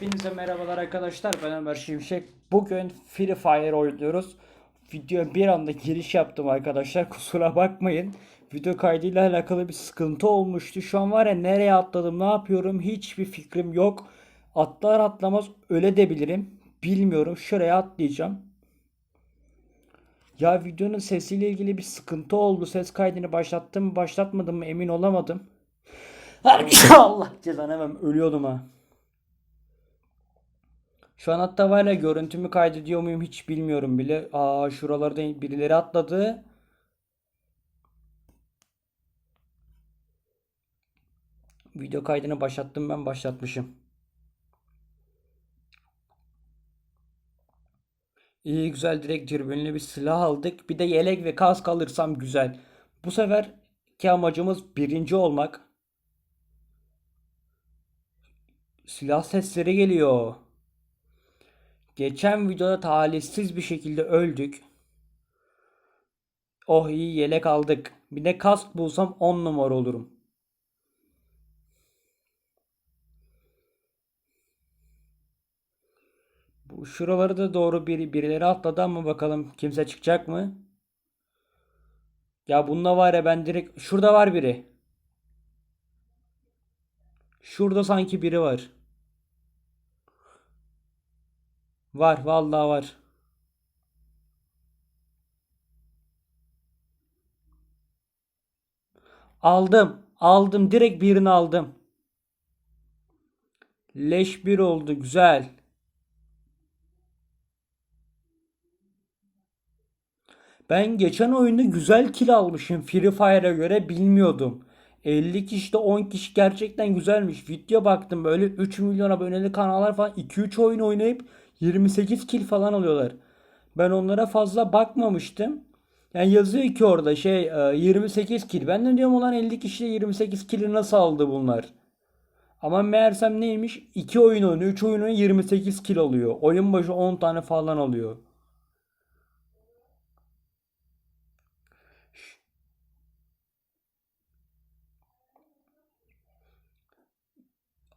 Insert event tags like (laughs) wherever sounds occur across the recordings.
Hepinize merhabalar arkadaşlar. Ben Ömer Şimşek. Bugün Free Fire oynuyoruz. Videoya bir anda giriş yaptım arkadaşlar. (laughs) Kusura bakmayın. Video kaydıyla alakalı bir sıkıntı olmuştu. Şu an var ya nereye atladım, ne yapıyorum hiçbir fikrim yok. Atlar atlamaz öyle de bilirim. Bilmiyorum. Şuraya atlayacağım. Ya videonun sesiyle ilgili bir sıkıntı oldu. Ses kaydını başlattım başlatmadım mı emin olamadım. (laughs) Allah cezanı ölüyordum ha. Şu an hatta var ya görüntümü kaydediyor muyum hiç bilmiyorum bile. Aa şuralarda birileri atladı. Video kaydını başlattım ben başlatmışım. İyi güzel direkt dürbünlü bir silah aldık. Bir de yelek ve kask alırsam güzel. Bu seferki amacımız birinci olmak. Silah sesleri geliyor. Geçen videoda talihsiz bir şekilde öldük. Oh iyi yelek aldık. Bir de kask bulsam 10 numara olurum. Bu şuraları da doğru biri birileri atladı ama bakalım kimse çıkacak mı? Ya bunda var ya ben direkt şurada var biri. Şurada sanki biri var. Var vallahi var. Aldım. Aldım. Direkt birini aldım. Leş bir oldu. Güzel. Ben geçen oyunda güzel kill almışım. Free Fire'a göre bilmiyordum. 50 kişide 10 kişi gerçekten güzelmiş. Video baktım böyle 3 milyon aboneli kanallar falan 2-3 oyun oynayıp 28 kill falan alıyorlar. Ben onlara fazla bakmamıştım. Yani yazıyor ki orada şey e, 28 kill. Ben de diyorum olan 50 kişide 28 kill'i nasıl aldı bunlar? Ama meğersem neymiş? 2 oyun oynuyor, 3 oyun oynuyor 28 kill alıyor. Oyun başı 10 tane falan alıyor.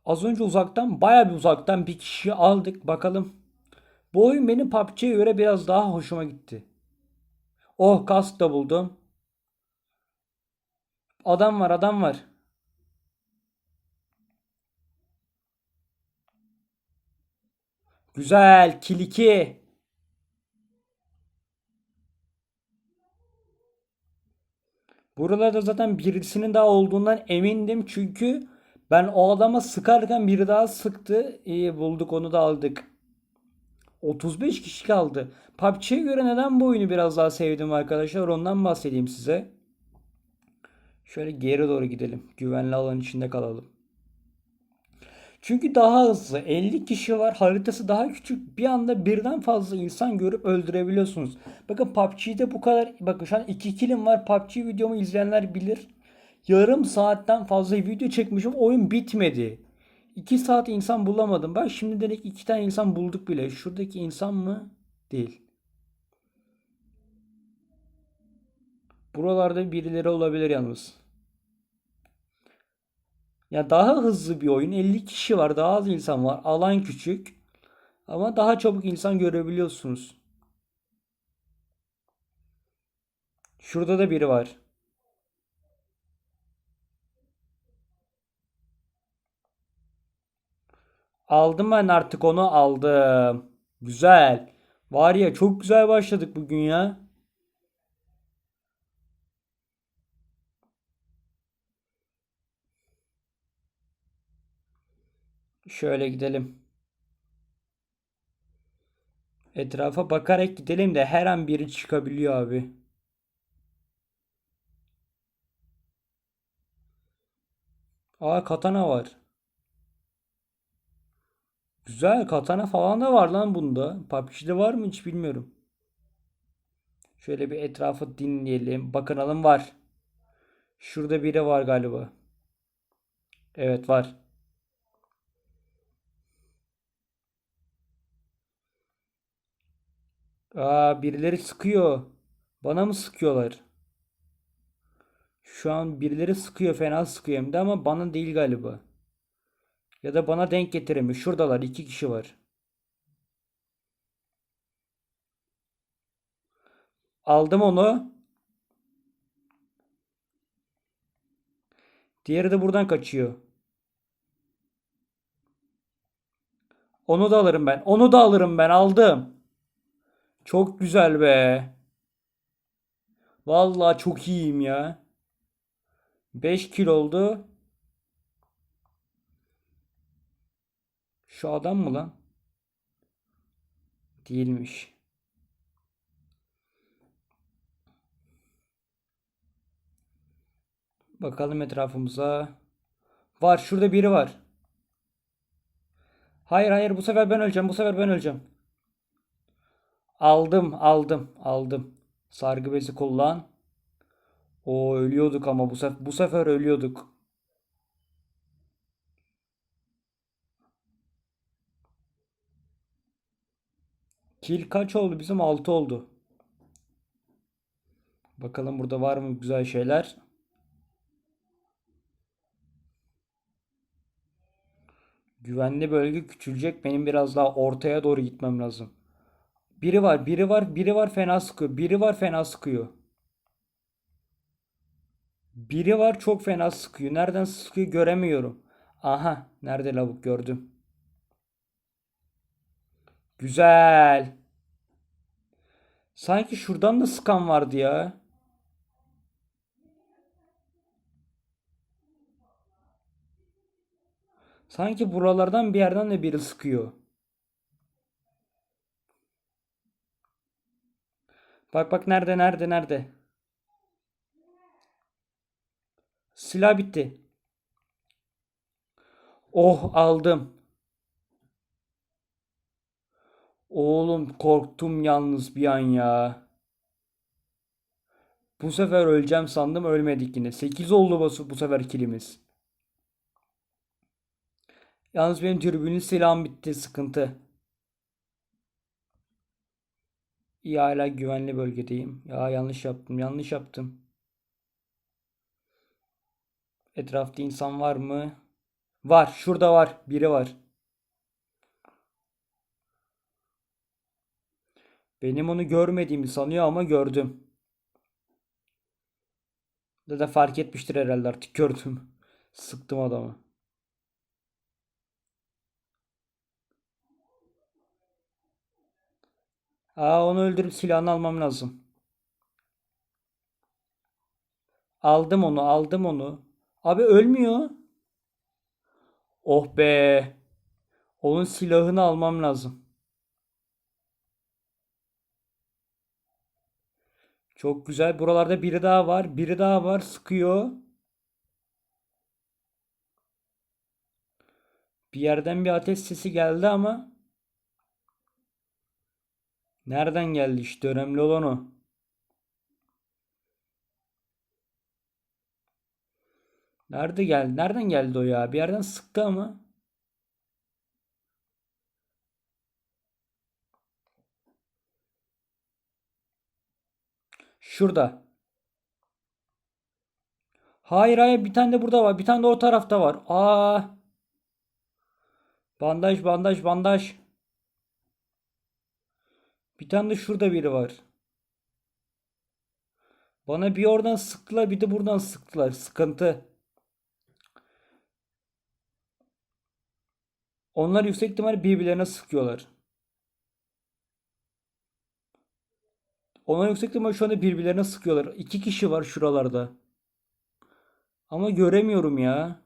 Az önce uzaktan baya bir uzaktan bir kişi aldık. Bakalım. Bu oyun benim PUBG'ye göre biraz daha hoşuma gitti. Oh kask da buldum. Adam var adam var. Güzel. Kill 2. Buralarda zaten birisinin daha olduğundan emindim. Çünkü ben o adama sıkarken biri daha sıktı. İyi bulduk onu da aldık. 35 kişi kaldı. PUBG'ye göre neden bu oyunu biraz daha sevdim arkadaşlar ondan bahsedeyim size. Şöyle geri doğru gidelim. Güvenli alan içinde kalalım. Çünkü daha hızlı. 50 kişi var. Haritası daha küçük. Bir anda birden fazla insan görüp öldürebiliyorsunuz. Bakın PUBG'de bu kadar. Bakın şu an 2 kilim var. PUBG videomu izleyenler bilir. Yarım saatten fazla video çekmişim. Oyun bitmedi. 2 saat insan bulamadım. Bak şimdi dedik 2 tane insan bulduk bile. Şuradaki insan mı? Değil. Buralarda birileri olabilir yalnız. Ya daha hızlı bir oyun. 50 kişi var. Daha az insan var. Alan küçük. Ama daha çabuk insan görebiliyorsunuz. Şurada da biri var. Aldım ben artık onu aldım. Güzel. Var ya çok güzel başladık bugün ya. Şöyle gidelim. Etrafa bakarak gidelim de her an biri çıkabiliyor abi. Aa katana var. Güzel katana falan da var lan bunda. PUBG'de var mı hiç bilmiyorum. Şöyle bir etrafı dinleyelim. Bakınalım var. Şurada biri var galiba. Evet var. Aa birileri sıkıyor. Bana mı sıkıyorlar? Şu an birileri sıkıyor fena sıkıyor hem de ama bana değil galiba. Ya da bana denk getiremiyor. Şuradalar iki kişi var. Aldım onu. Diğeri de buradan kaçıyor. Onu da alırım ben. Onu da alırım ben. Aldım. Çok güzel be. Vallahi çok iyiyim ya. 5 kilo oldu. Şu adam mı lan? Değilmiş. Bakalım etrafımıza. Var. Şurada biri var. Hayır hayır bu sefer ben öleceğim. Bu sefer ben öleceğim. Aldım aldım aldım. Sargı bezi kullan. O ölüyorduk ama bu sefer bu sefer ölüyorduk. Kill kaç oldu? Bizim 6 oldu. Bakalım burada var mı güzel şeyler. Güvenli bölge küçülecek. Benim biraz daha ortaya doğru gitmem lazım. Biri var, biri var, biri var fena sıkıyor. Biri var fena sıkıyor. Biri var çok fena sıkıyor. Nereden sıkıyor göremiyorum. Aha, nerede lavuk gördüm. Güzel. Sanki şuradan da sıkan vardı ya. Sanki buralardan bir yerden de biri sıkıyor. Bak bak nerede nerede nerede. Silah bitti. Oh aldım. Oğlum korktum yalnız bir an ya. Bu sefer öleceğim sandım ölmedik yine. 8 oldu bu, bu sefer kilimiz. Yalnız benim dürbünün silahım bitti sıkıntı. İyi hala güvenli bölgedeyim. Ya yanlış yaptım yanlış yaptım. Etrafta insan var mı? Var şurada var biri var. Benim onu görmediğimi sanıyor ama gördüm. Ya da fark etmiştir herhalde artık gördüm. (laughs) Sıktım adamı. Aa onu öldürüp silahını almam lazım. Aldım onu, aldım onu. Abi ölmüyor. Oh be. Onun silahını almam lazım. Çok güzel. Buralarda biri daha var. Biri daha var. Sıkıyor. Bir yerden bir ateş sesi geldi ama nereden geldi işte önemli olan o. Nerede geldi? Nereden geldi o ya? Bir yerden sıktı ama. Şurada. Hayır hayır bir tane de burada var. Bir tane de o tarafta var. Aa. Bandaj bandaj bandaj. Bir tane de şurada biri var. Bana bir oradan sıktılar bir de buradan sıktılar. Sıkıntı. Onlar yüksek ihtimalle birbirlerine sıkıyorlar. Onlar yüksek ihtimalle şu anda birbirlerine sıkıyorlar. İki kişi var şuralarda. Ama göremiyorum ya.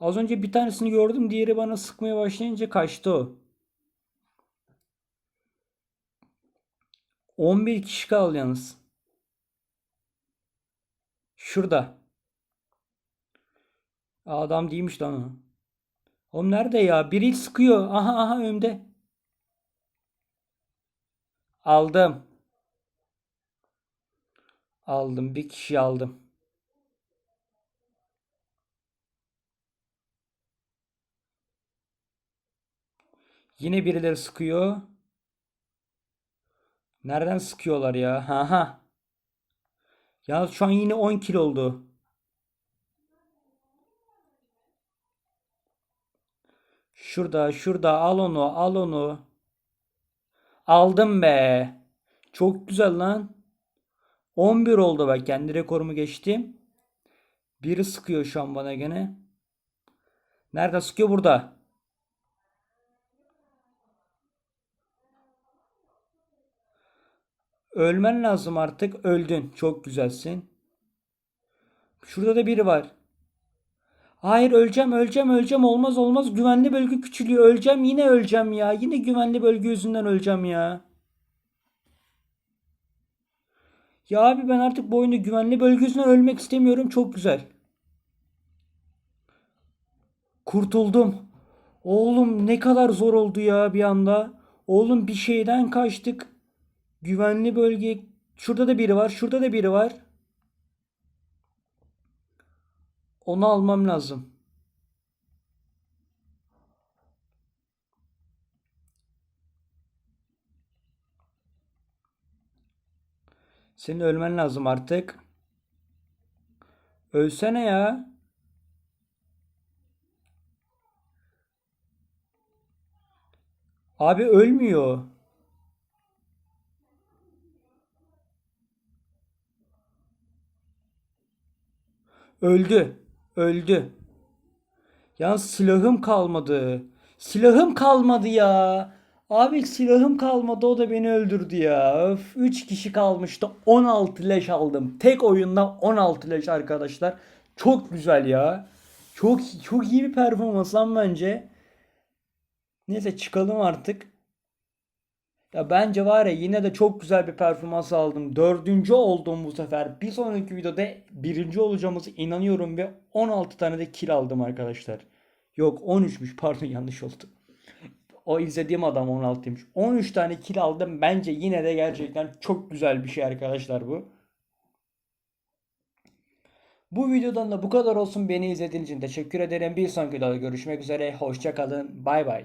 Az önce bir tanesini gördüm. Diğeri bana sıkmaya başlayınca kaçtı o. 11 kişi kaldı yalnız. Şurada. Adam değilmiş lan o. Oğlum nerede ya? Biri sıkıyor. Aha aha önümde. Aldım. Aldım. Bir kişi aldım. Yine birileri sıkıyor. Nereden sıkıyorlar ya? Ha ha. Ya şu an yine 10 kilo oldu. Şurada şurada al onu al onu. Aldım be. Çok güzel lan. 11 oldu bak kendi rekorumu geçtim. Biri sıkıyor şu an bana gene. Nerede sıkıyor burada? Ölmen lazım artık. Öldün. Çok güzelsin. Şurada da biri var. Hayır öleceğim öleceğim öleceğim olmaz olmaz güvenli bölge küçülüyor öleceğim yine öleceğim ya yine güvenli bölge yüzünden öleceğim ya. Ya abi ben artık bu oyunda güvenli bölge yüzünden ölmek istemiyorum çok güzel. Kurtuldum. Oğlum ne kadar zor oldu ya bir anda. Oğlum bir şeyden kaçtık. Güvenli bölge. Şurada da biri var. Şurada da biri var. Onu almam lazım. Senin ölmen lazım artık. Ölsene ya. Abi ölmüyor. Öldü. Öldü. Ya silahım kalmadı. Silahım kalmadı ya. Abi silahım kalmadı o da beni öldürdü ya. Öf 3 kişi kalmıştı. 16 leş aldım. Tek oyunda 16 leş arkadaşlar. Çok güzel ya. Çok çok iyi bir performans lan bence. Neyse çıkalım artık. Ya bence var ya yine de çok güzel bir performans aldım. Dördüncü oldum bu sefer. Bir sonraki videoda birinci olacağımıza inanıyorum ve 16 tane de kill aldım arkadaşlar. Yok 13'müş pardon (laughs) yanlış oldu. O izlediğim adam 16'ymış. 13 tane kill aldım. Bence yine de gerçekten çok güzel bir şey arkadaşlar bu. Bu videodan da bu kadar olsun. Beni izlediğiniz için teşekkür ederim. Bir sonraki videoda görüşmek üzere. Hoşça kalın. Bay bay.